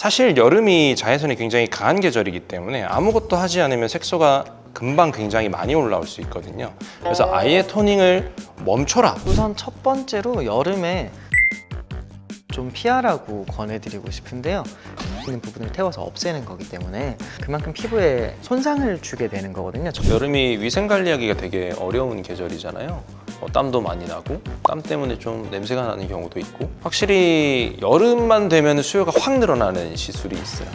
사실 여름이 자외선이 굉장히 강한 계절이기 때문에 아무것도 하지 않으면 색소가 금방 굉장히 많이 올라올 수 있거든요. 그래서 아예 토닝을 멈춰라. 우선 첫 번째로 여름에 좀 피하라고 권해드리고 싶은데요. 있는 부분을 태워서 없애는 거기 때문에 그만큼 피부에 손상을 주게 되는 거거든요. 여름이 위생 관리하기가 되게 어려운 계절이잖아요. 어, 땀도 많이 나고 땀 때문에 좀 냄새가 나는 경우도 있고 확실히 여름만 되면 수요가 확 늘어나는 시술이 있어요.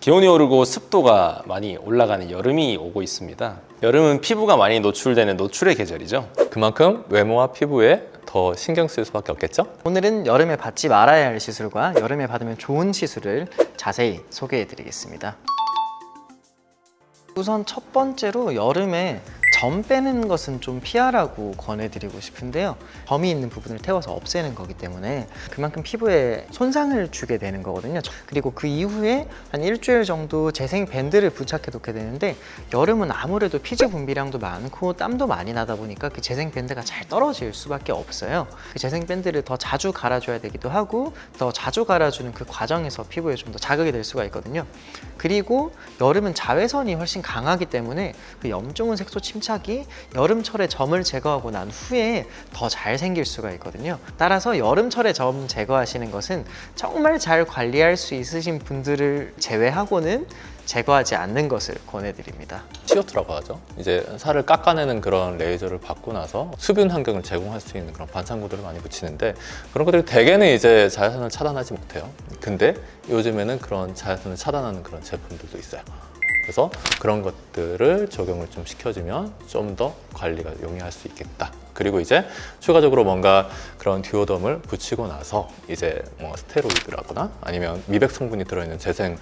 기온이 오르고 습도가 많이 올라가는 여름이 오고 있습니다. 여름은 피부가 많이 노출되는 노출의 계절이죠. 그만큼 외모와 피부에 더 신경 쓸 수밖에 없겠죠? 오늘은 여름에 받지 말아야 할 시술과 여름에 받으면 좋은 시술을 자세히 소개해 드리겠습니다. 우선 첫 번째로 여름에 점 빼는 것은 좀 피하라고 권해드리고 싶은데요. 점이 있는 부분을 태워서 없애는 거기 때문에 그만큼 피부에 손상을 주게 되는 거거든요. 그리고 그 이후에 한 일주일 정도 재생 밴드를 부착해 놓게 되는데 여름은 아무래도 피지 분비량도 많고 땀도 많이 나다 보니까 그 재생 밴드가 잘 떨어질 수밖에 없어요. 그 재생 밴드를 더 자주 갈아줘야 되기도 하고 더 자주 갈아주는 그 과정에서 피부에 좀 더 자극이 될 수가 있거든요. 그리고 여름은 자외선이 훨씬 강하기 때문에 그 염증은 색소 침착 이 여름철에 점을 제거하고 난 후에 더 잘 생길 수가 있거든요. 따라서 여름철에 점 제거하시는 것은 정말 잘 관리할 수 있으신 분들을 제외하고는 제거하지 않는 것을 권해드립니다. CO2라고 하죠. 이제 살을 깎아내는 그런 레이저를 받고 나서 수분 환경을 제공할 수 있는 그런 반창고들을 많이 붙이는데 그런 것들이 대개는 이제 자외선을 차단하지 못해요. 근데 요즘에는 그런 자외선을 차단하는 그런 제품들도 있어요. 그래서 그런 것들을 적용을 좀 시켜주면 좀 더 관리가 용이할 수 있겠다. 그리고 이제 추가적으로 뭔가 그런 듀오덤을 붙이고 나서 이제 뭐 스테로이드라거나 아니면 미백 성분이 들어있는 재생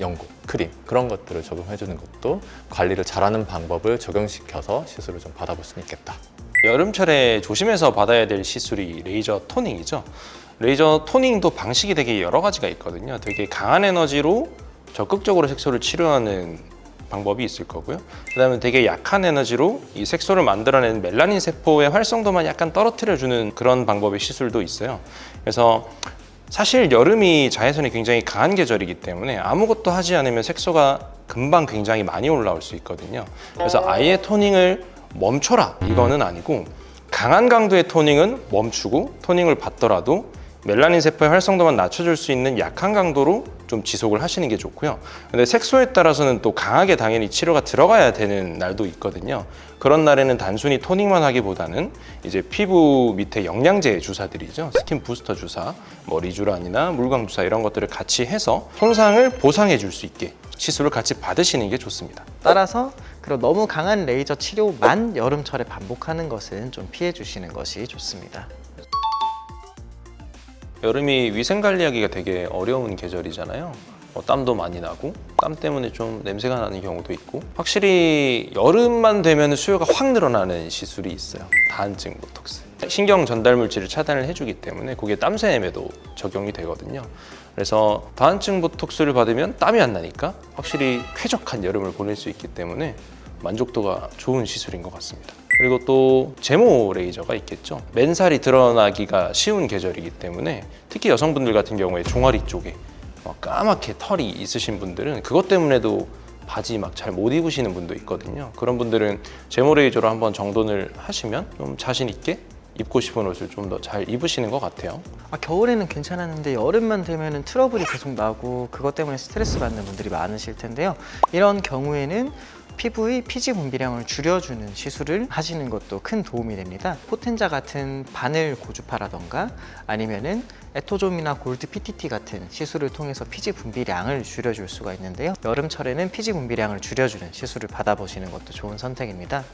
연고, 크림 그런 것들을 적용해주는 것도 관리를 잘하는 방법을 적용시켜서 시술을 좀 받아볼 수 있겠다. 여름철에 조심해서 받아야 될 시술이 레이저 토닝이죠. 레이저 토닝도 방식이 되게 여러 가지가 있거든요. 되게 강한 에너지로 적극적으로 색소를 치료하는 방법이 있을 거고요. 그다음에 되게 약한 에너지로 이 색소를 만들어내는 멜라닌 세포의 활성도만 약간 떨어뜨려 주는 그런 방법의 시술도 있어요. 그래서 사실 여름이 자외선이 굉장히 강한 계절이기 때문에 아무것도 하지 않으면 색소가 금방 굉장히 많이 올라올 수 있거든요. 그래서 아예 토닝을 멈춰라 이거는 아니고 강한 강도의 토닝은 멈추고 토닝을 받더라도 멜라닌 세포의 활성도만 낮춰줄 수 있는 약한 강도로 좀 지속을 하시는 게 좋고요. 근데 색소에 따라서는 또 강하게 당연히 치료가 들어가야 되는 날도 있거든요. 그런 날에는 단순히 토닝만 하기보다는 이제 피부 밑에 영양제 주사들이죠. 스킨 부스터 주사, 뭐 리주란이나 물광 주사 이런 것들을 같이 해서 손상을 보상해 줄 수 있게 시술을 같이 받으시는 게 좋습니다. 따라서 그런 너무 강한 레이저 치료만 여름철에 반복하는 것은 좀 피해 주시는 것이 좋습니다. 여름이 위생 관리하기가 되게 어려운 계절이잖아요. 어, 땀도 많이 나고 땀 때문에 좀 냄새가 나는 경우도 있고 확실히 여름만 되면 수요가 확 늘어나는 시술이 있어요. 다한증 보톡스. 신경 전달 물질을 차단을 해주기 때문에 그게 땀샘에도 적용이 되거든요. 그래서 다한증 보톡스를 받으면 땀이 안 나니까 확실히 쾌적한 여름을 보낼 수 있기 때문에 만족도가 좋은 시술인 것 같습니다. 그리고 또 제모 레이저가 있겠죠. 맨살이 드러나기가 쉬운 계절이기 때문에 특히 여성분들 같은 경우에 종아리 쪽에 막 까맣게 털이 있으신 분들은 그것 때문에도 바지 막 잘 못 입으시는 분도 있거든요. 그런 분들은 제모 레이저로 한번 정돈을 하시면 좀 자신 있게 입고 싶은 옷을 좀 더 잘 입으시는 것 같아요. 아, 겨울에는 괜찮았는데 여름만 되면은 트러블이 계속 나고 그것 때문에 스트레스 받는 분들이 많으실 텐데요. 이런 경우에는 피부의 피지 분비량을 줄여주는 시술을 하시는 것도 큰 도움이 됩니다. 포텐자 같은 바늘 고주파라던가 아니면은 에토좀이나 골드 PTT 같은 시술을 통해서 피지 분비량을 줄여줄 수가 있는데요. 여름철에는 피지 분비량을 줄여주는 시술을 받아보시는 것도 좋은 선택입니다.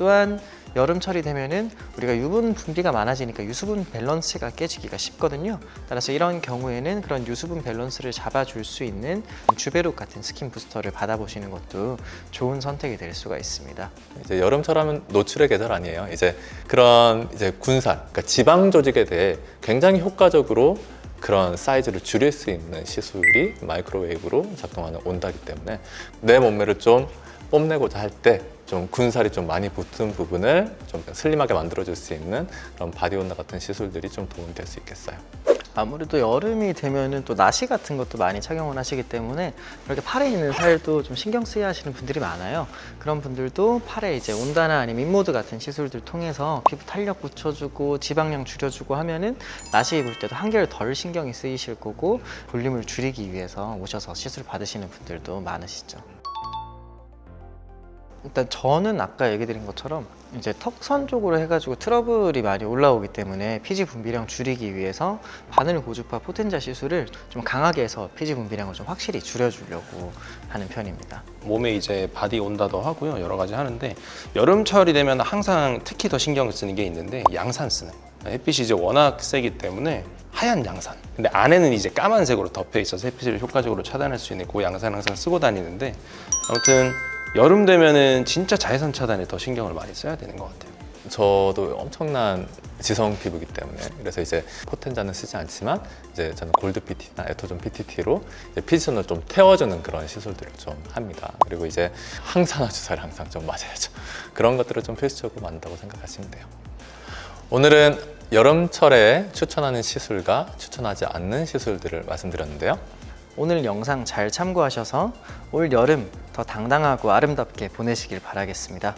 또한 여름철이 되면은 우리가 유분 분비가 많아지니까 유수분 밸런스가 깨지기가 쉽거든요. 따라서 이런 경우에는 그런 유수분 밸런스를 잡아줄 수 있는 주베룩 같은 스킨 부스터를 받아보시는 것도 좋은 선택이 될 수가 있습니다. 이제 여름철 하면 노출의 계절 아니에요. 이제 그런 이제 군살, 그러니까 지방 조직에 대해 굉장히 효과적으로 그런 사이즈를 줄일 수 있는 시술이 마이크로웨이브로 작동하는 온다기 때문에 내 몸매를 좀 뽐내고자 할 때 좀 군살이 좀 많이 붙은 부분을 좀 슬림하게 만들어줄 수 있는 그런 바디온나 같은 시술들이 좀 도움이 될 수 있겠어요. 아무래도 여름이 되면은 또 나시 같은 것도 많이 착용을 하시기 때문에 이렇게 팔에 있는 살도 좀 신경 쓰여 하시는 분들이 많아요. 그런 분들도 팔에 이제 온다나 아니면 인모드 같은 시술들 통해서 피부 탄력 붙여주고 지방량 줄여주고 하면은 나시 입을 때도 한결 덜 신경이 쓰이실 거고 볼륨을 줄이기 위해서 오셔서 시술 받으시는 분들도 많으시죠. 일단 저는 아까 얘기 드린 것처럼 이제 턱선 쪽으로 해가지고 트러블이 많이 올라오기 때문에 피지 분비량 줄이기 위해서 바늘 고주파 포텐자 시술을 좀 강하게 해서 피지 분비량을 좀 확실히 줄여주려고 하는 편입니다. 몸에 이제 바디 온다도 하고요 여러 가지 하는데 여름철이 되면 항상 특히 더 신경을 쓰는 게 있는데 양산 쓰는. 햇빛이 이제 워낙 세기 때문에 하얀 양산 근데 안에는 이제 까만색으로 덮여 있어서 햇빛을 효과적으로 차단할 수 있는 그 양산 항상 쓰고 다니는데 아무튼 여름 되면은 진짜 자외선 차단에 더 신경을 많이 써야 되는 것 같아요 저도 엄청난 지성 피부이기 때문에 그래서 이제 포텐자는 쓰지 않지만 이제 저는 골드 PT나 에토존 PTT로 피지선을 좀 태워주는 그런 시술들을 좀 합니다. 그리고 이제 항산화 주사를 항상 좀 맞아야죠. 그런 것들을 좀 필수적으로 만든다고 생각하시면 돼요. 오늘은 여름철에 추천하는 시술과 추천하지 않는 시술들을 말씀드렸는데요. 오늘 영상 잘 참고하셔서 올 여름 더 당당하고 아름답게 보내시길 바라겠습니다.